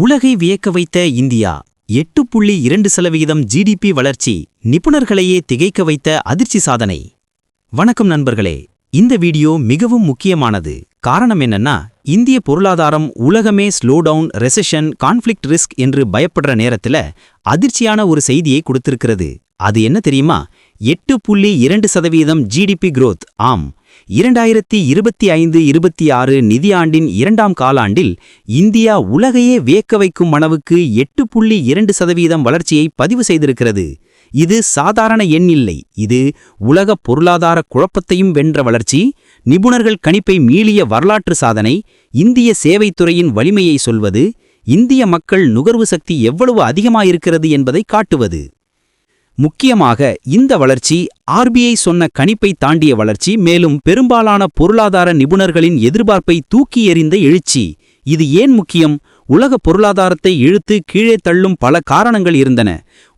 உலகை வியக்க வைத்த இந்தியா. எட்டு புள்ளி இரண்டு சதவிகிதம் ஜிடிபி வளர்ச்சி நிபுணர்களையே திகைக்க வைத்த அதிர்ச்சி சாதனை. வணக்கம் நண்பர்களே. இந்த வீடியோ மிகவும் முக்கியமானது. காரணம் என்னன்னா இந்திய பொருளாதாரம் உலகமே slow down recession conflict risk என்று பயப்படுற நேரத்துல அதிர்ச்சியான ஒரு செய்தியை கொடுத்திருக்கிறது. அது என்ன தெரியுமா? எட்டு புள்ளி இரண்டு சதவீதம் ஜிடிபி குரோத் ஆம் இரண்டாயிரத்தி இருபத்தி ஐந்து இருபத்தி ஆறு நிதியாண்டின் இரண்டாம் காலாண்டில் இந்தியா உலகையே வியக்க வைக்கும் அளவுக்கு எட்டு புள்ளி இரண்டு சதவீதம் வளர்ச்சியை பதிவு செய்திருக்கிறது. இது சாதாரண எண் இல்லை. இது உலக பொருளாதார குழப்பத்தையும் வென்ற வளர்ச்சி நிபுணர்கள் கணிப்பை மீளிய வரலாற்று சாதனை இந்திய சேவைத்துறையின் வலிமையை சொல்வது இந்திய மக்கள் நுகர்வு சக்தி எவ்வளவு அதிகமாயிருக்கிறது என்பதை காட்டுவது. முக்கியமாக இந்த வளர்ச்சி ஆர்பிஐ சொன்ன கணிப்பை தாண்டிய வளர்ச்சி மேலும் பெரும்பாலான பொருளாதார நிபுணர்களின் எதிர்பார்ப்பை தூக்கி எறிந்த எழுச்சி. இது ஏன் முக்கியம்? உலக பொருளாதாரத்தை இழுத்து கீழே தள்ளும் பல காரணங்கள் இருந்தன.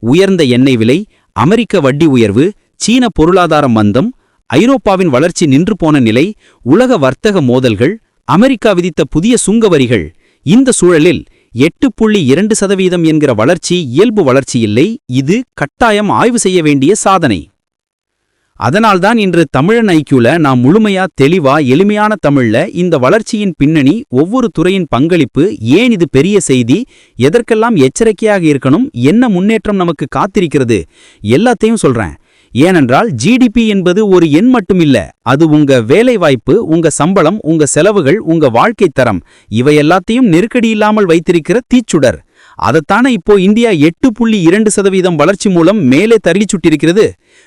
உயர்ந்த எண்ணெய் விலை அமெரிக்க வட்டி உயர்வு சீன பொருளாதார மந்தம் ஐரோப்பாவின் வளர்ச்சி நின்று போன நிலை உலக வர்த்தக மோதல்கள் அமெரிக்கா விதித்த புதிய சுங்க வரிகள் இந்த சூழலில் எட்டு புள்ளி இரண்டு சதவீதம் என்கிற வளர்ச்சி இயல்பு வளர்ச்சி இல்லை. இது கட்டாயம் ஆய்வு செய்ய வேண்டிய சாதனை. அதனால்தான் இன்று தமிழன் ஐக்கியூல நாம் முழுமையா தெளிவா எளிமையான தமிழ்ல இந்த வளர்ச்சியின் பின்னணி ஒவ்வொரு துறையின் பங்களிப்பு ஏன் இது பெரிய செய்தி எதற்கெல்லாம் எச்சரிக்கையாக இருக்கணும் என்ன முன்னேற்றம் நமக்கு காத்திருக்கிறது எல்லாத்தையும் சொல்றேன். ஏனென்றால் ஜிடிபி என்பது ஒரு எண் மட்டுமில்ல. அது உங்க வேலைவாய்ப்பு உங்க சம்பளம் உங்க செலவுகள் உங்க வாழ்க்கை தரம். இவை எல்லாத்தையும் நெருக்கடி இல்லாமல் வைத்திருக்கிற தீச்சுடர். அதைத்தானே இப்போ இந்தியா எட்டு புள்ளி இரண்டு சதவீதம் வளர்ச்சி மூலம் மேலே தள்ளி சுட்டிருக்கிறது.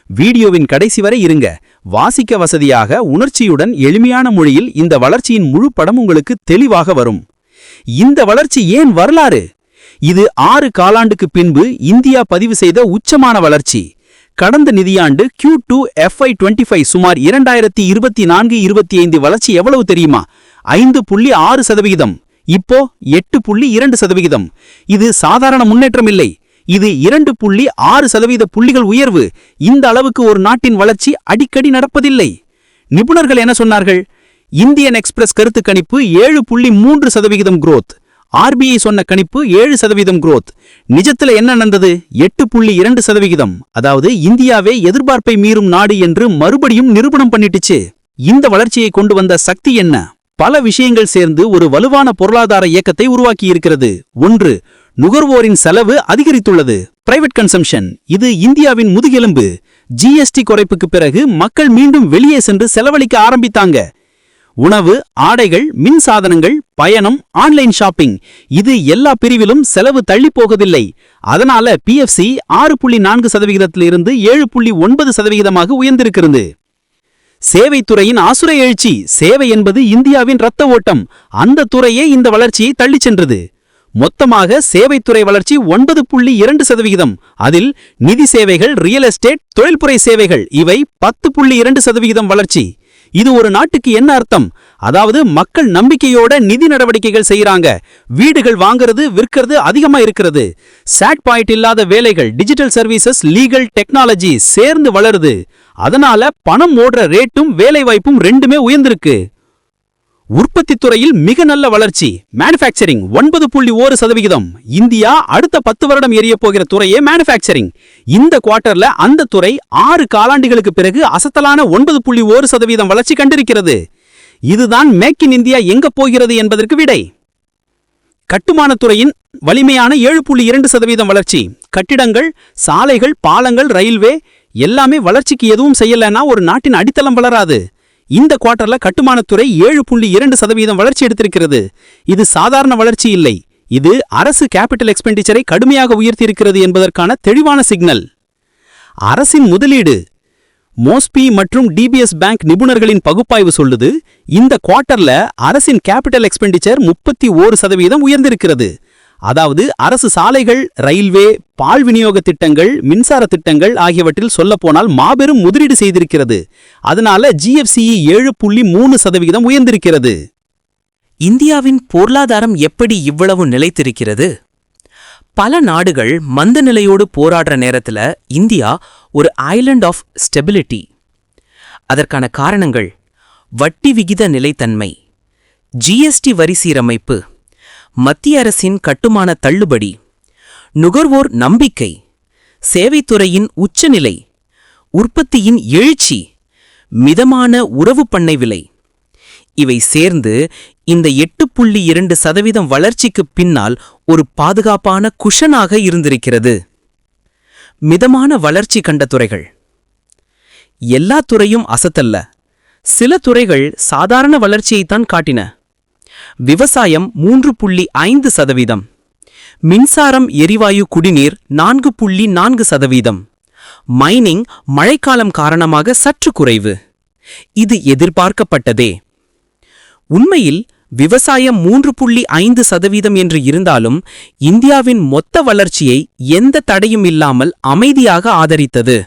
வீடியோவின் கடைசி வரை இருங்க. வாசிக்க வசதியாக உணர்ச்சியுடன் எளிமையான மொழியில் இந்த வளர்ச்சியின் முழு படம் உங்களுக்கு தெளிவாக வரும். இந்த வளர்ச்சி ஏன் வரலாறு? இது ஆறு காலாண்டுக்கு பின்பு இந்தியா பதிவு செய்த உச்சமான வளர்ச்சி. கடந்த நிதியாண்டு Q two FY twenty five சுமார் இரண்டாயிரத்தி இருபத்தி நான்கு இருபத்தி ஐந்து வளர்ச்சி எவ்வளவு தெரியுமா? ஐந்து புள்ளி ஆறு சதவிகிதம். இப்போ எட்டு புள்ளி இரண்டு சதவிகிதம். இது சாதாரண முன்னேற்றம் இல்லை. இது இரண்டு புள்ளி ஆறு சதவீத புள்ளிகள் உயர்வு. இந்த அளவுக்கு ஒரு நாட்டின் வளர்ச்சி அடிக்கடி நடப்பதில்லை. நிபுணர்கள் என்ன சொன்னார்கள்? இந்தியன் எக்ஸ்பிரஸ் கருத்து கணிப்பு ஏழு புள்ளி மூன்று சதவிகிதம் குரோத் ஆர்பிஐ சொன்ன கணிப்பு ஏழு சதவீதம் குரோத் நிஜத்துல என்ன நடந்தது? எட்டு புள்ளி இரண்டு சதவிகிதம். அதாவது இந்தியாவே எதிர்பார்ப்பை மீறும் நாடு என்று மறுபடியும் நிரூபணம் பண்ணிட்டுச்சு. இந்த வளர்ச்சியை கொண்டு வந்த சக்தி என்ன? பல விஷயங்கள் சேர்ந்து ஒரு வலுவான பொருளாதார இயக்கத்தை உருவாக்கி இருக்கிறது. ஒன்று நுகர்வோரின் செலவு அதிகரித்துள்ளது. பிரைவேட் கன்சம்ஷன் இது இந்தியாவின் முதுகெலும்பு. ஜிஎஸ்டி குறைப்புக்கு பிறகு மக்கள் மீண்டும் வெளியே சென்று செலவழிக்க ஆரம்பித்தாங்க. உணவு ஆடைகள் மின் சாதனங்கள் பயணம் ஆன்லைன் ஷாப்பிங். இது எல்லா பிரிவிலும் செலவு தள்ளி போகவில்லை. அதனால பிஎஃப்சி ஆறு புள்ளி நான்கு சதவிகிதத்திலிருந்து ஏழு புள்ளி ஒன்பது சதவிகிதமாக உயர்ந்திருக்கிறது. சேவைத்துறையின் ஆசுர எழுச்சி சேவை என்பது இந்தியாவின் இரத்த ஓட்டம். அந்த துறையே இந்த வளர்ச்சியை தள்ளிச் சென்றது. மொத்தமாக சேவைத்துறை வளர்ச்சி ஒன்பது புள்ளி இரண்டு சதவிகிதம். அதில் நிதி சேவைகள் ரியல் எஸ்டேட் தொழில்துறை சேவைகள் இவை பத்து புள்ளி இரண்டு சதவிகிதம் வளர்ச்சி. இது ஒரு நாட்டுக்கு என்ன அர்த்தம்? அதாவது மக்கள் நம்பிக்கையோட நிதி நடவடிக்கைகள் செய்யறாங்க வீடுகள் வாங்குறது விற்கிறது அதிகமா இருக்கிறது. சாட் பாயிண்ட் இல்லாத வேலைகள் டிஜிட்டல் சர்வீசஸ் லீகல் டெக்னாலஜி சேர்ந்து வளருது. அதனால பணம் ஓடுற ரேட்டும் வேலைவாய்ப்பும் ரெண்டுமே உயர்ந்திருக்கு. உற்பத்தி துறையில் மிக நல்ல வளர்ச்சி. மேனுஃபேக்சரிங் ஒன்பது புள்ளி ஓரு சதவிகிதம். இந்தியா அடுத்த பத்து வருடம் எரிய போகிற துறையே மேனுஃபேக்சரிங் இந்த குவார்ட்டர்ல அந்த துறை ஆறு காலாண்டுகளுக்கு பிறகு அசத்தலான ஒன்பது புள்ளி ஓரு சதவீதம் வளர்ச்சி கண்டிருக்கிறது. இதுதான் மேக் இன் இந்தியா எங்க போகிறது என்பதற்கு விடை. கட்டுமானத்துறையின் வலிமையான ஏழு புள்ளி இரண்டு சதவீதம் வளர்ச்சி. கட்டிடங்கள் சாலைகள் பாலங்கள் ரயில்வே எல்லாமே வளர்ச்சிக்கு எதுவும் செய்யலைன்னா ஒரு நாட்டின் அடித்தளம் வளராது. இந்த குவார்ட்டர்ல கட்டுமானத்துறை ஏழு புள்ளி இரண்டு சதவீதம் வளர்ச்சி எடுத்திருக்கிறது. இது சாதாரண வளர்ச்சி இல்லை. இது அரசு கேபிட்டல் எக்ஸ்பெண்டிச்சரை கடுமையாக உயர்த்தியிருக்கிறது என்பதற்கான தெளிவான சிக்னல். அரசின் முதலீடு. மோஸ்பி மற்றும் டிபிஎஸ் பேங்க் நிபுணர்களின் பகுப்பாய்வு சொல்லுது இந்த குவார்ட்டர்ல அரசின் கேபிட்டல் எக்ஸ்பெண்டிச்சர் முப்பத்தி ஓரு சதவீதம் உயர்ந்திருக்கிறது. அதாவது அரசு சாலைகள் ரயில்வே பால் விநியோக திட்டங்கள் மின்சார திட்டங்கள் ஆகியவற்றில் சொல்லப்போனால் மாபெரும் முதலீடு செய்திருக்கிறது. அதனால ஜிஎஃப்சிஇ ஏழு புள்ளி மூணு சதவிகிதம் உயர்ந்திருக்கிறது. இந்தியாவின் பொருளாதாரம் எப்படி இவ்வளவு நிலைத்திருக்கிறது? பல நாடுகள் மந்த நிலையோடு போராடுற நேரத்தில் இந்தியா ஒரு ஐலண்ட் ஆஃப் ஸ்டெபிலிட்டி அதற்கான காரணங்கள் வட்டி விகித நிலைத்தன்மை ஜிஎஸ்டி வரி சீரமைப்பு மத்திய அரசின் கட்டுமான தள்ளுபடி நுகர்வோர் நம்பிக்கை சேவைத்துறையின் உச்சநிலை உற்பத்தியின் எழுச்சி மிதமான உறவு பண்ணை விலை. இவை சேர்ந்து இந்த எட்டு புள்ளி இரண்டு சதவீதம் வளர்ச்சிக்குப் பின்னால் ஒரு பாதுகாப்பான குஷனாக இருந்திருக்கிறது. மிதமான வளர்ச்சி கண்ட துறைகள். எல்லா துறையும் அசத்தல்ல. சில துறைகள் சாதாரண வளர்ச்சியைத்தான் காட்டின. விவசாயம் மூன்று புள்ளி ஐந்து சதவீதம். மின்சாரம் எரிவாயு குடிநீர் நான்கு புள்ளி நான்கு சதவீதம். மைனிங் மழைக்காலம் காரணமாக சற்று குறைவு. இது எதிர்பார்க்கப்பட்டதே. உண்மையில் விவசாயம் மூன்று புள்ளி ஐந்து சதவீதம் என்று இருந்தாலும் இந்தியாவின் மொத்த வளர்ச்சியை எந்த தடையும் இல்லாமல் அமைதியாக ஆதரித்தது.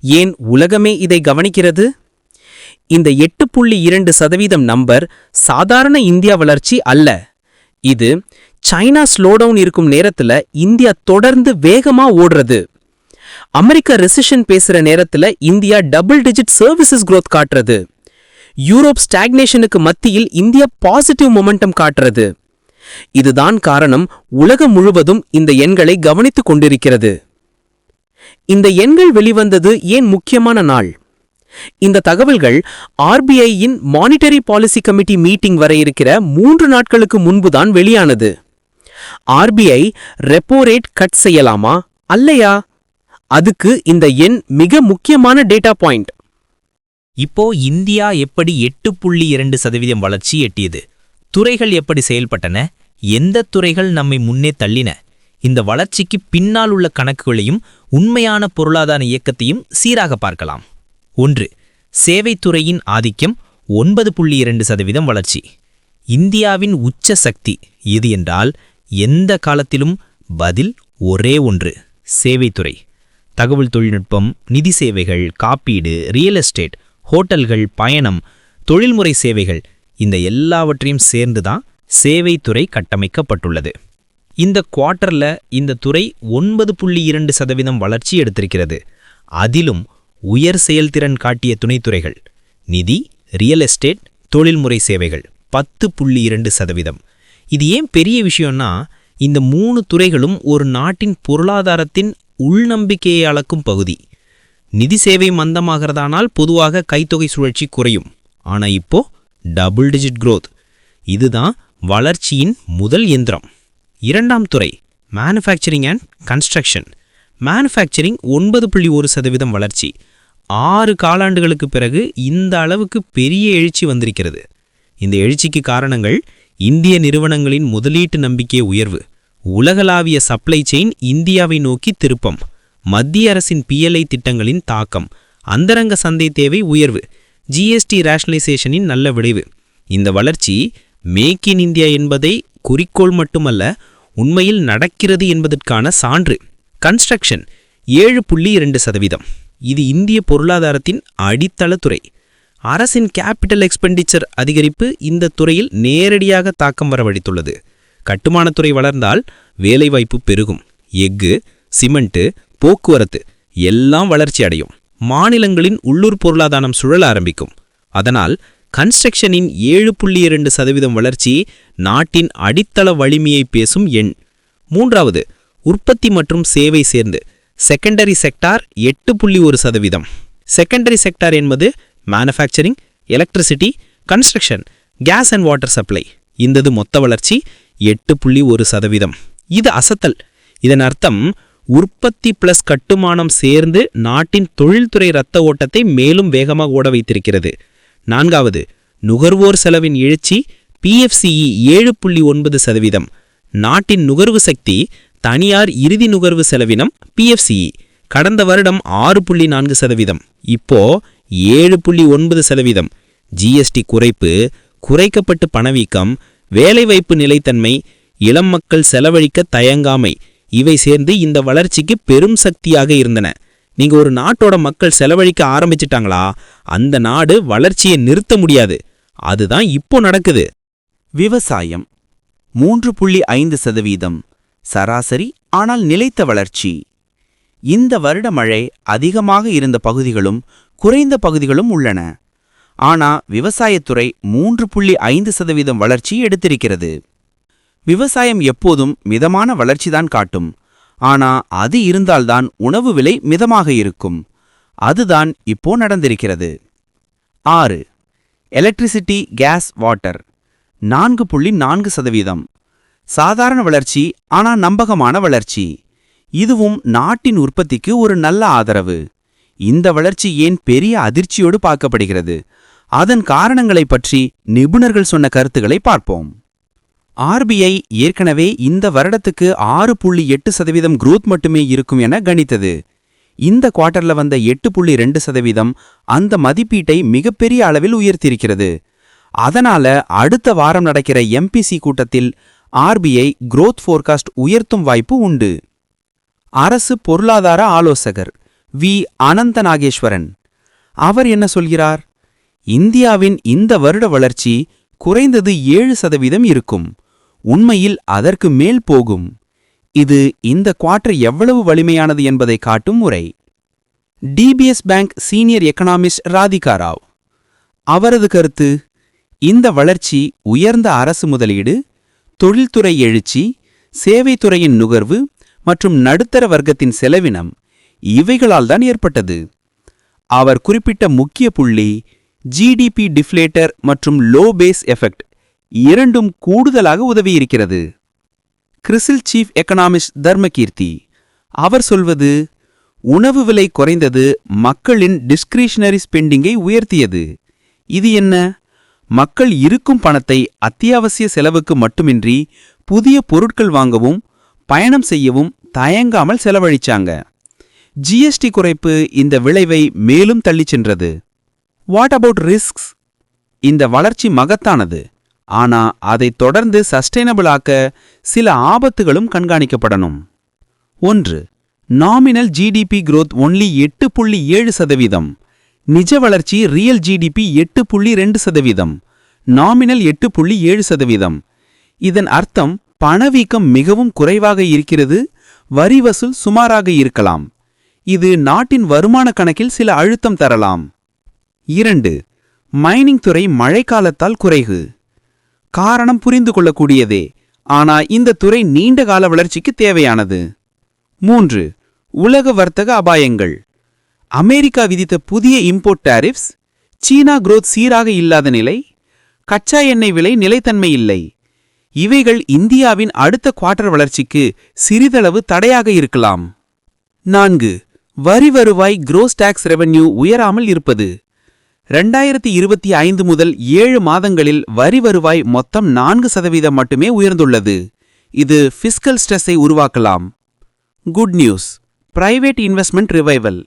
ஏன் உலகமே இதை கவனிக்கிறது? இந்த எட்டு புள்ளி இரண்டு சதவீதம் நம்பர் சாதாரண இந்தியா வளர்ச்சி அல்ல. இது சைனா ஸ்லோடவுன் இருக்கும் நேரத்துல இந்தியா தொடர்ந்து வேகமா ஓடுறது. அமெரிக்கா ரெசிஷன் பேசுற நேரத்துல India double digit services growth காட்டுறது. யூரோப் ஸ்டாக்னேஷனுக்கு மத்தியில் இந்தியா பாசிட்டிவ் மொமெண்டம் காட்டுறது. இதுதான் காரணம் உலகம் முழுவதும் இந்த எண்களை கவனித்துக் கொண்டிருக்கிறது. இந்த எண்கள் வெளிவந்தது ஏன் முக்கியமான நாள்? இந்த தகவல்கள் ஆர்பிஐயின் மானிட்டரி பாலிசி கமிட்டி மீட்டிங் வர இருக்கிற மூன்று நாட்களுக்கு முன்புதான் வெளியானது. ஆர்பிஐ ரெப்போ ரேட் கட் செய்யலாமா? அல்லையா? அதுக்கு இந்த எண் மிக முக்கியமான டேட்டா பாயிண்ட் இப்போ இந்தியா எப்படி எட்டு புள்ளி இரண்டு சதவீதம் வளர்ச்சி எட்டியது? துறைகள் எப்படி செயல்பட்டன? எந்த துறைகள் நம்மை முன்னே தள்ளின? இந்த வளர்ச்சிக்கு பின்னால் உள்ள கணக்குகளையும் உண்மையான பொருளாதார இயக்கத்தையும் சீராக பார்க்கலாம். ஒன்று சேவைத்துறையின் ஆதிக்கம் ஒன்பது புள்ளி இரண்டு சதவீதம் வளர்ச்சி. இந்தியாவின் உச்ச சக்தி எது என்றால் எந்த காலத்திலும் பதில் ஒரே ஒன்று சேவைத்துறை. தகவல் தொழில்நுட்பம் நிதி சேவைகள் காப்பீடு ரியல் எஸ்டேட் ஹோட்டல்கள் பயணம் தொழில்முறை சேவைகள் இந்த எல்லாவற்றையும் சேர்ந்து தான் சேவைத்துறை கட்டமைக்கப்பட்டுள்ளது. இந்த குவார்ட்டரில் இந்த துறை ஒன்பது புள்ளி இரண்டு சதவீதம் வளர்ச்சி எடுத்திருக்கிறது. அதிலும் உயர் செயல்திறன் காட்டிய துணைத்துறைகள் நிதி ரியல் எஸ்டேட் தொழில்முறை சேவைகள் பத்து புள்ளி இரண்டு சதவீதம். இது ஏன் பெரிய விஷயம்னா இந்த மூணு துறைகளும் ஒரு நாட்டின் பொருளாதாரத்தின் உள்நம்பிக்கையை அளக்கும் பகுதி. நிதி சேவை மந்தமாகிறதானால் பொதுவாக கைத்தொகை சுழற்சி குறையும். ஆனால் இப்போ டபுள் டிஜிட் க்ரோத் இதுதான் வளர்ச்சியின் முதல் எந்திரம். இரண்டாம் துறை மேனுஃபேக்சரிங் அண்ட் கன்ஸ்ட்ரக்ஷன் மேனுஃபேக்சரிங் ஒன்பது புள்ளி ஒரு சதவீதம் வளர்ச்சி. ஆறு காலாண்டுகளுக்கு பிறகு இந்த அளவுக்கு பெரிய எழுச்சி வந்திருக்கிறது. இந்த எழுச்சிக்கு காரணங்கள் இந்திய நிறுவனங்களின் முதலீட்டு நம்பிக்கை உயர்வு உலகளாவிய சப்ளை செயின் இந்தியாவை நோக்கி திருப்பம் மத்திய அரசின் பிஎல்ஐ திட்டங்களின் தாக்கம் அந்தரங்க சந்தை தேவை உயர்வு ஜிஎஸ்டி ரேஷனலைசேஷனின் நல்ல விளைவு. இந்த வளர்ச்சி மேக் இன் இந்தியா என்பதை குறிக்கோள் மட்டுமல்ல உண்மையில் நடக்கிறது என்பதற்கான சான்று. கன்ஸ்ட்ரக்ஷன் ஏழு புள்ளி இரண்டு சதவீதம். இது இந்திய பொருளாதாரத்தின் அடித்தள துறை. அரசின் கேபிட்டல் எக்ஸ்பெண்டிச்சர் அதிகரிப்பு இந்த துறையில் நேரடியாக தாக்கம் வரவழைத்துள்ளது. கட்டுமானத்துறை வளர்ந்தால் வேலைவாய்ப்பு பெருகும். எஃகு சிமெண்ட்டு போக்குவரத்து எல்லாம் வளர்ச்சி அடையும். மாநிலங்களின் உள்ளூர் பொருளாதாரம் சுழல ஆரம்பிக்கும். அதனால் கன்ஸ்ட்ரக்ஷனின் ஏழு புள்ளி இரண்டு சதவீதம் வளர்ச்சி நாட்டின் அடித்தள வலிமையை பேசும் எண். மூன்றாவது உற்பத்தி மற்றும் சேவை சேர்ந்து. செகண்டரி செக்டார் எட்டு புள்ளி ஒரு சதவீதம். செகண்டரி செக்டார் என்பது manufacturing electricity construction gas and water supply இந்தது மொத்த வளர்ச்சி எட்டு புள்ளி ஒரு சதவீதம். இது அசத்தல். இதன் அர்த்தம் உற்பத்தி பிளஸ் கட்டுமானம் சேர்ந்து நாட்டின் தொழில்துறை இரத்த ஓட்டத்தை மேலும் வேகமாக ஓட வைத்திருக்கிறது. நான்காவது நுகர்வோர் செலவின் எழுச்சி பிஎஃப்சிஇ ஏழு புள்ளி ஒன்பது சதவீதம். நாட்டின் நுகர்வு சக்தி தனியார் இறுதி நுகர்வு செலவினம் பிஎஃப்சிஇ கடந்த வருடம் ஆறு புள்ளி நான்கு சதவீதம். இப்போ ஏழு புள்ளி ஒன்பது சதவீதம். ஜிஎஸ்டி குறைப்பு குறைக்கப்பட்டு பணவீக்கம் வேலைவாய்ப்பு நிலைத்தன்மை இளம் மக்கள் செலவழிக்க தயங்காமை இவை சேர்ந்து இந்த வளர்ச்சிக்கு பெரும் சக்தியாக இருந்தன. நீங்க ஒரு நாட்டோட மக்கள் செலவழிக்க ஆரம்பிச்சிட்டாங்களா? அந்த நாடு வளர்ச்சியை நிறுத்த முடியாது. அதுதான் இப்போ நடக்குது. விவசாயம் மூன்று புள்ளி ஐந்து சதவீதம். சராசரி ஆனால் நிலைத்த வளர்ச்சி. இந்த வருட மழை அதிகமாக இருந்த பகுதிகளும் குறைந்த பகுதிகளும் உள்ளன. ஆனா விவசாயத்துறை மூன்று புள்ளி ஐந்து சதவீதம் வளர்ச்சி எடுத்திருக்கிறது. விவசாயம் எப்போதும் மிதமான வளர்ச்சிதான் காட்டும். ஆனா அது இருந்தால்தான் உணவு விலை மிதமாக இருக்கும். அதுதான் இப்போ நடந்திருக்கிறது. ஆறு. Electricity gas water. நான்கு புள்ளி நான்கு சதவீதம். சாதாரண வளர்ச்சி ஆனா நம்பகமான வளர்ச்சி. இதுவும் நாட்டின் உற்பத்திக்கு ஒரு நல்ல ஆதரவு. இந்த வளர்ச்சி ஏன் பெரிய அதிர்ச்சியோடு பார்க்கப்படுகிறது? அதன் காரணங்களை பற்றி நிபுணர்கள் சொன்ன கருத்துக்களை பார்ப்போம். ஆர்பிஐ ஏற்கனவே இந்த வருடத்துக்கு ஆறு புள்ளி எட்டு சதவீதம் குரோத் மட்டுமே இருக்கும் என கணித்தது. இந்த குவார்ட்டர்ல வந்த எட்டு புள்ளி ரெண்டு சதவீதம் அந்த மதிப்பீட்டை மிகப்பெரிய அளவில் உயர்த்தியிருக்கிறது. அதனால அடுத்த வாரம் நடக்கிற எம்பிசி கூட்டத்தில் ஆர்பிஐ குரோத் ஃபோர்காஸ்ட் உயர்த்தும் வாய்ப்பு உண்டு. அரசு பொருளாதார ஆலோசகர் வி. அனந்த நாகேஸ்வரன் அவர் என்ன சொல்கிறார்? இந்தியாவின் இந்த வருட வளர்ச்சி குறைந்தது ஏழு சதவீதம் இருக்கும். உண்மையில் அதற்கு மேல் போகும். இது இந்த குவார்டர் எவ்வளவு வலிமையானது என்பதை காட்டும் முறை DBS bank senior economist Radhika Rao. அவரது கருத்து இந்த வளர்ச்சி உயர்ந்த அரசு முதலீடு தொழில்துறை எழுச்சி சேவைத்துறையின் நுகர்வு மற்றும் நடுத்தர வர்க்கத்தின் செலவினம் இவைகளால் தான் ஏற்பட்டது. அவர் குறிப்பிட்ட முக்கிய புள்ளி ஜிடிபி டிஃப்ளேட்டர் மற்றும் லோ பேஸ் எஃபெக்ட் இரண்டும் கூடுதலாக உதவியிருக்கிறது. கிறிசில் சீஃப் எக்கனாமிஸ்ட் தர்மகீர்த்தி அவர் சொல்வது உணவு விலை குறைந்தது மக்களின் டிஸ்கிரிஷனரி ஸ்பெண்டிங்கை உயர்த்தியது. இது என்ன? மக்கள் இருக்கும் பணத்தை அத்தியாவசிய செலவுக்கு மட்டுமின்றி புதிய பொருட்கள் வாங்கவும் பயணம் செய்யவும் தயங்காமல் செலவழிச்சாங்க. ஜிஎஸ்டி குறைப்பு இந்த விளைவை மேலும் தள்ளிச் சென்றது. வாட் அபவுட் ரிஸ்க்ஸ் இந்த வளர்ச்சி மகத்தானது. ஆனா அதை தொடர்ந்து சஸ்டைனபிளாக்க சில ஆபத்துகளும் கண்காணிக்கப்படணும். ஒன்று நாமினல் ஜிடிபி குரோத் ஒன்லி எட்டு புள்ளி ஏழு சதவீதம். நிஜ வளர்ச்சி ரியல் ஜிடிபி எட்டு புள்ளி ரெண்டு சதவீதம் நாமினல் எட்டு புள்ளி ஏழு சதவீதம். இதன் அர்த்தம் பணவீக்கம் மிகவும் குறைவாக இருக்கிறது வரி வசூல் சுமாராக இருக்கலாம். இது நாட்டின் வருமான கணக்கில் சில அழுத்தம் தரலாம். இரண்டு மைனிங் துறை மழைக்காலத்தால் குறைகு காரணம் புரிந்து கொள்ளக்கூடியதே ஆனா இந்த துறை நீண்ட கால வளர்ச்சிக்கு தேவையானது. மூன்று உலக வர்த்தக அபாயங்கள். அமெரிக்கா விதித்த புதிய இம்போர்ட் டாரிஃப்ஸ் சீனா குரோத் சீராக இல்லாத நிலை கச்சா எண்ணெய் விலை நிலைத்தன்மை இல்லை. இவைகள் இந்தியாவின் அடுத்த குவார்ட்டர் வளர்ச்சிக்கு சிறிதளவு தடையாக இருக்கலாம். நான்கு வரி வருவாய் குரோஸ் டாக்ஸ் ரெவென்யூ உயராமல் இருப்பது. ரெண்டாயிரத்தி இருபத்தி ஐந்து முதல் ஏழு மாதங்களில் வரி வருவாய் மொத்தம் நான்கு சதவீதம் மட்டுமே உயர்ந்துள்ளது. இது ஃபிஸ்கல் ஸ்ட்ரெஸ்ஸை உருவாக்கலாம். Good news private investment revival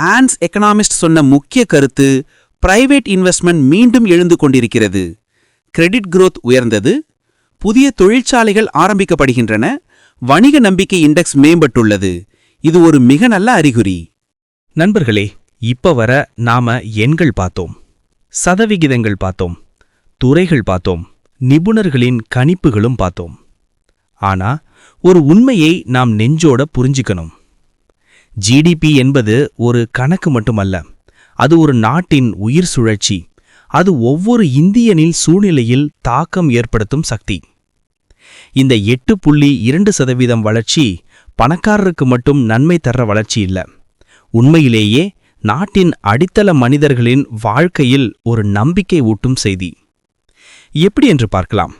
ஆன்ஸ் economist சொன்ன முக்கிய கருத்து பிரைவேட் இன்வெஸ்ட்மெண்ட் மீண்டும் எழுந்து கொண்டிருக்கிறது. கிரெடிட் குரோத் உயர்ந்தது. புதிய தொழிற்சாலைகள் ஆரம்பிக்கப்படுகின்றன. வணிக நம்பிக்கை இண்டெக்ஸ் மேம்பட்டுள்ளது. இது ஒரு மிக நல்ல அறிகுறி. நண்பர்களே இப்ப வர நாம எண்கள் பார்த்தோம். சதவிகிதங்கள் பார்த்தோம். துறைகள் பார்த்தோம். நிபுணர்களின் கணிப்புகளும் பார்த்தோம். ஆனா ஒரு உண்மையை நாம் நெஞ்சோட புரிஞ்சுக்கணும். ஜிடிபி என்பது ஒரு கணக்கு மட்டுமல்ல. அது ஒரு நாட்டின் உயிர் சுழற்சி. அது ஒவ்வொரு இந்தியனின் சூழ்நிலையில் தாக்கம் ஏற்படுத்தும் சக்தி. இந்த எட்டு புள்ளி இரண்டு சதவீதம் வளர்ச்சி பணக்காரருக்கு மட்டும் நன்மை தர்ற வளர்ச்சி இல்ல. உண்மையிலேயே நாட்டின் அடித்தள மனிதர்களின் வாழ்க்கையில் ஒரு நம்பிக்கை ஊட்டும் செய்தி. எப்படி என்று பார்க்கலாம்.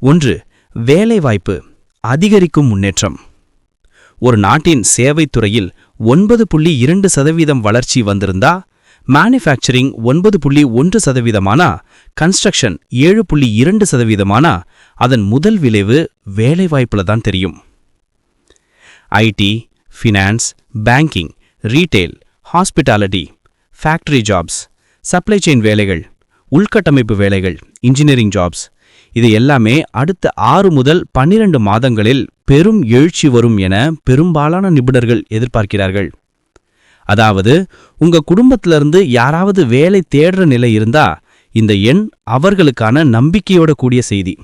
ஒன்று வேலைவாய்ப்பு அதிகரிக்கும் முன்னேற்றம். ஒரு நாட்டின் சேவைத்துறையில் ஒன்பது புள்ளி இரண்டு சதவீதம் வளர்ச்சி வந்திருந்தா மேனுஃபேக்சரிங் ஒன்பது புள்ளி ஒன்று சதவீதமானா கன்ஸ்ட்ரக்ஷன் ஏழு புள்ளி இரண்டு சதவீதமானா அதன் முதல் விளைவு வேலைவாய்ப்புல தான் தெரியும். IT finance banking retail hospitality factory jobs supply chain வேலைகள் உள்கட்டமைப்பு வேலைகள் இன்ஜினியரிங் ஜாப்ஸ் இது எல்லாமே அடுத்த ஆறு முதல் பன்னிரண்டு மாதங்களில் பெரும் எழுச்சி வரும் என பெரும்பாலான நிபுணர்கள் எதிர்பார்க்கிறார்கள். அதாவது உங்க குடும்பத்திலிருந்து யாராவது வேலை தேடுற நிலை இருந்தா இந்த எண் அவர்களுக்கான நம்பிக்கையோட கூடிய செய்தி.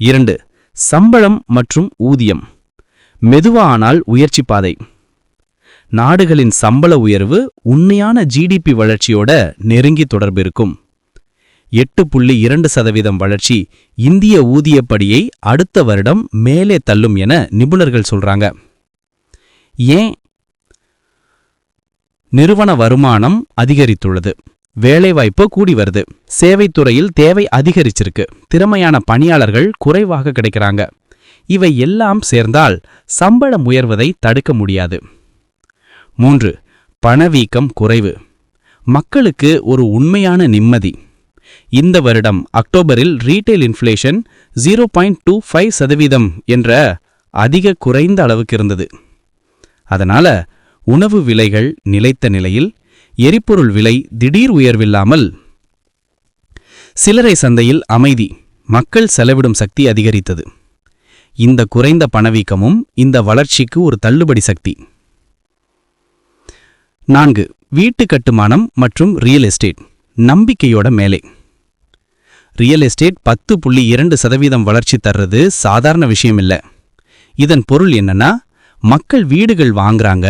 இரண்டு சம்பளம் மற்றும் ஊதியம். மெதுவா ஆனால் உயர்ச்சி பாதை. நாடுகளின் சம்பள உயர்வு உண்மையான ஜிடிபி வளர்ச்சியோட நெருங்கி தொடர்பு இருக்கும். எட்டு புள்ளி இரண்டு சதவீதம் வளர்ச்சி இந்திய ஊதியப்படியை அடுத்த வருடம் மேலே தள்ளும் என நிபுணர்கள் சொல்றாங்க. ஏன்? நிறுவன வருமானம் அதிகரித்துள்ளது. வேலைவாய்ப்பு கூடி வருது. சேவைத்துறையில் தேவை அதிகரிச்சிருக்கு. திறமையான பணியாளர்கள் குறைவாக கிடைக்கிறாங்க. இவை எல்லாம் சேர்ந்தால் சம்பளம் உயர்வதை தடுக்க முடியாது. மூன்று பணவீக்கம் குறைவு. மக்களுக்கு ஒரு உண்மையான நிம்மதி. இந்த வருடம் அக்டோபரில் retail inflation zero point two five சதவீதம் என்ற அதிக குறைந்த அளவுக்கு இருந்தது. அதனால உணவு விலைகள் நிலைத்த நிலையில் எரிபொருள் விலை திடீர் உயர்வில்லாமல் சிலரை சந்தையில் அமைதி மக்கள் செலவிடும் சக்தி அதிகரித்தது. இந்த குறைந்த பணவீக்கமும் இந்த வளர்ச்சிக்கு ஒரு தள்ளுபடி சக்தி. நான்கு வீட்டு கட்டுமானம் மற்றும் ரியல் எஸ்டேட் நம்பிக்கையோட மேலே. ரியல் எஸ்டேட் பத்து புள்ளி இரண்டு சதவீதம் வளர்ச்சி தர்றது சாதாரண விஷயம் இல்லை இதன் பொருள் என்னன்னா மக்கள் வீடுகள் வாங்குறாங்க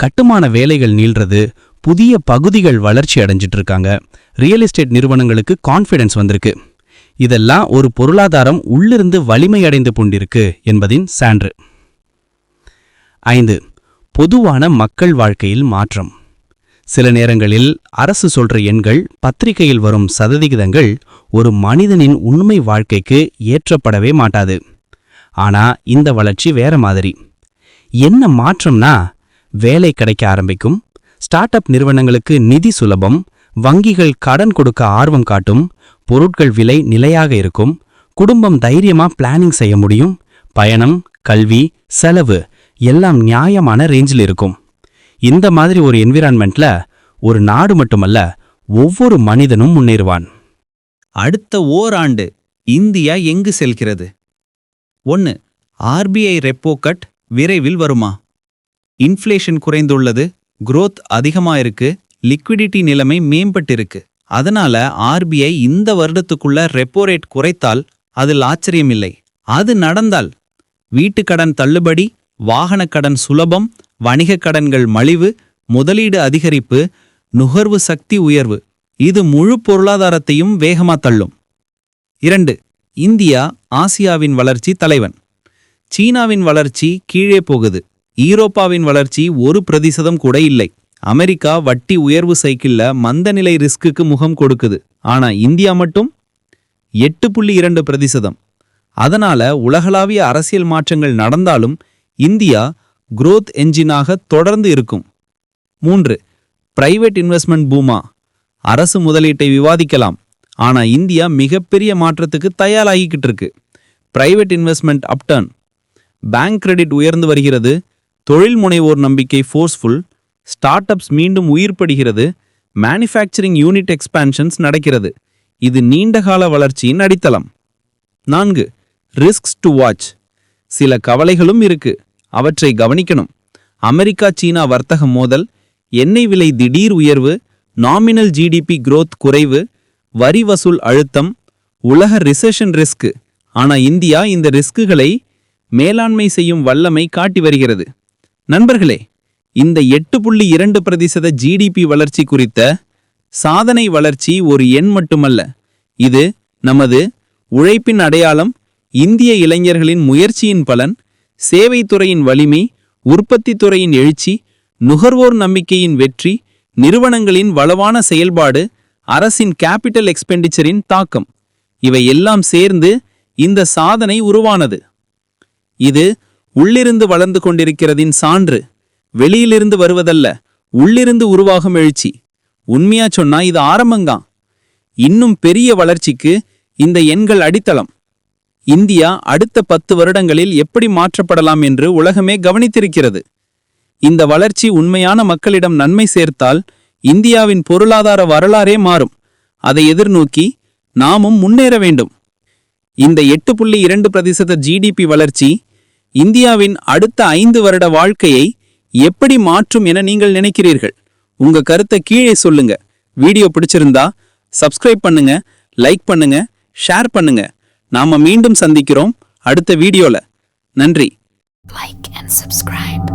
கட்டுமான வேலைகள் நீள்றது புதிய பகுதிகள் வளர்ச்சி அடைஞ்சிட்டு இருக்காங்க ரியல் எஸ்டேட் நிறுவனங்களுக்கு கான்ஃபிடன்ஸ் வந்திருக்கு. இதெல்லாம் ஒரு பொருளாதாரம் உள்ளிருந்து வலிமையடைந்து கொண்டிருக்கு என்பதின் சான்று. ஐந்து பொதுவான மக்கள் வாழ்க்கையில் மாற்றம். சில நேரங்களில் அரசு சொல்ற எண்கள் பத்திரிகையில் வரும் சதவிகிதங்கள் ஒரு மனிதனின் உண்மை வாழ்க்கைக்கு ஏற்றப்படவே மாட்டாது. ஆனா இந்த வளர்ச்சி வேற மாதிரி. என்ன மாற்றம்னா வேலை கிடைக்க ஆரம்பிக்கும் ஸ்டார்ட் அப் நிறுவனங்களுக்கு நிதி சுலபம் வங்கிகள் கடன் கொடுக்க ஆர்வம் காட்டும் பொருட்கள் விலை நிலையாக இருக்கும் குடும்பம் தைரியமா பிளானிங் செய்ய முடியும் பயணம் கல்வி செலவு எல்லாம் நியாயமான ரேஞ்சில் இருக்கும். இந்த மாதிரி ஒரு என்விரான்மெண்ட்ல ஒரு நாடு மட்டுமல்ல ஒவ்வொரு மனிதனும் முன்னேறுவான். அடுத்த ஓராண்டு இந்தியா எங்கு செல்கிறது? ஒன்று ஆர்பிஐ ரெப்போ கட் விரைவில் வருமா? இன்ஃப்ளேஷன் குறைந்துள்ளது குரோத் அதிகமாயிருக்கு லிக்விடிட்டி நிலைமை மேம்பட்டிருக்கு. அதனால ஆர்பிஐ இந்த வருடத்துக்குள்ள ரெப்போ ரேட் குறைத்தால் அதில் ஆச்சரியமில்லை. அது நடந்தால் வீட்டுக் கடன் தள்ளுபடி வாகனக் கடன் சுலபம் வணிகக் கடன்கள் மலிவு முதலீடு அதிகரிப்பு நுகர்வு சக்தி உயர்வு. இது முழு பொருளாதாரத்தையும் வேகமா தள்ளும். இரண்டு இந்தியா ஆசியாவின் வளர்ச்சி தலைவன். சீனாவின் வளர்ச்சி கீழே போகுது. ஈரோப்பாவின் வளர்ச்சி ஒரு பிரதிசதம் கூட இல்லை. அமெரிக்கா வட்டி உயர்வு சைக்கிள்ல மந்தநிலை ரிஸ்க்குக்கு முகம் கொடுக்குது. ஆனா இந்தியா மட்டும் எட்டு புள்ளி இரண்டு பிரதிசதம். அதனால உலகளாவிய அரசியல் மாற்றங்கள் நடந்தாலும் இந்தியா குரோத் என்ஜினாக தொடர்ந்து இருக்கும். மூன்று பிரைவேட் இன்வெஸ்ட்மெண்ட் பூமா. அரசு முதலீட்டை விவாதிக்கலாம். ஆனா இந்தியா மிகப்பெரிய மாற்றத்துக்கு தயாராகிக்கிட்டு இருக்கு. Private investment upturn bank credit உயர்ந்து வருகிறது. தொழில் முனைவோர் நம்பிக்கை ஃபோர்ஸ்ஃபுல் ஸ்டார்ட் அப்ஸ் மீண்டும் உயிர்ப்படுகிறது. மேனுஃபேக்சரிங் யூனிட் எக்ஸ்பான்ஷன்ஸ் நடக்கிறது. இது நீண்டகால வளர்ச்சியின் அடித்தளம். நான்கு ரிஸ்க்ஸ் டு வாட்ச் சில கவலைகளும் இருக்கு. அவற்றை கவனிக்கணும். அமெரிக்கா சீனா வர்த்தக மோதல் எண்ணெய் விலை திடீர் உயர்வு நாமினல் ஜிடிபி குரோத் குறைவு வரி வசூல் அழுத்தம் உலக ரிசெஷன் ரிஸ்க் ஆனா இந்தியா இந்த ரிஸ்க்குகளை மேலாண்மை செய்யும் வல்லமை காட்டி வருகிறது. நண்பர்களே இந்த எட்டு புள்ளி இரண்டு பிரதிசத ஜிடிபி வளர்ச்சி குறித்த சாதனை வளர்ச்சி ஒரு எண் மட்டுமல்ல. இது நமது உழைப்பின் அடையாளம் இந்திய இளைஞர்களின் முயற்சியின் பலன் சேவைத்துறையின் வலிமை உற்பத்தி துறையின் எழுச்சி நுகர்வோர் நம்பிக்கையின் வெற்றி நிறுவனங்களின் வளவான செயல்பாடு அரசின் கேபிட்டல் எக்ஸ்பெண்டிச்சரின் தாக்கம். இவை எல்லாம் சேர்ந்து இந்த சாதனை உருவானது. இது உள்ளிருந்து வளர்ந்து கொண்டிருக்கிறதின் சான்று. வெளியிலிருந்து வருவதல்ல உள்ளிருந்து உருவாகும் எழுச்சி. உண்மையா சொன்னா இது ஆரம்பங்கா. இன்னும் பெரிய வளர்ச்சிக்கு இந்த எண்கள் அடித்தளம். இந்தியா அடுத்த பத்து வருடங்களில் எப்படி மாற்றப்படலாம் என்று உலகமே கவனித்திருக்கிறது. இந்த வளர்ச்சி உண்மையான மக்களிடம் நன்மை சேர்த்தால் இந்தியாவின் பொருளாதார வரலாறே மாறும். அதை எதிர்நோக்கி நாமும் முன்னேற வேண்டும். இந்த எட்டு புள்ளி இரண்டு பிரதிசத ஜிடிபி வளர்ச்சி இந்தியாவின் அடுத்த ஐந்து வருட வாழ்க்கையை எப்படி மாற்றும் என நீங்கள் நினைக்கிறீர்கள்? உங்க கருத்தை கீழே சொல்லுங்க. வீடியோ பிடிச்சிருந்தா சப்ஸ்கிரைப் பண்ணுங்க லைக் பண்ணுங்க ஷேர் பண்ணுங்க. நாம மீண்டும் சந்திக்கிறோம் அடுத்த வீடியோல. நன்றி. Like and subscribe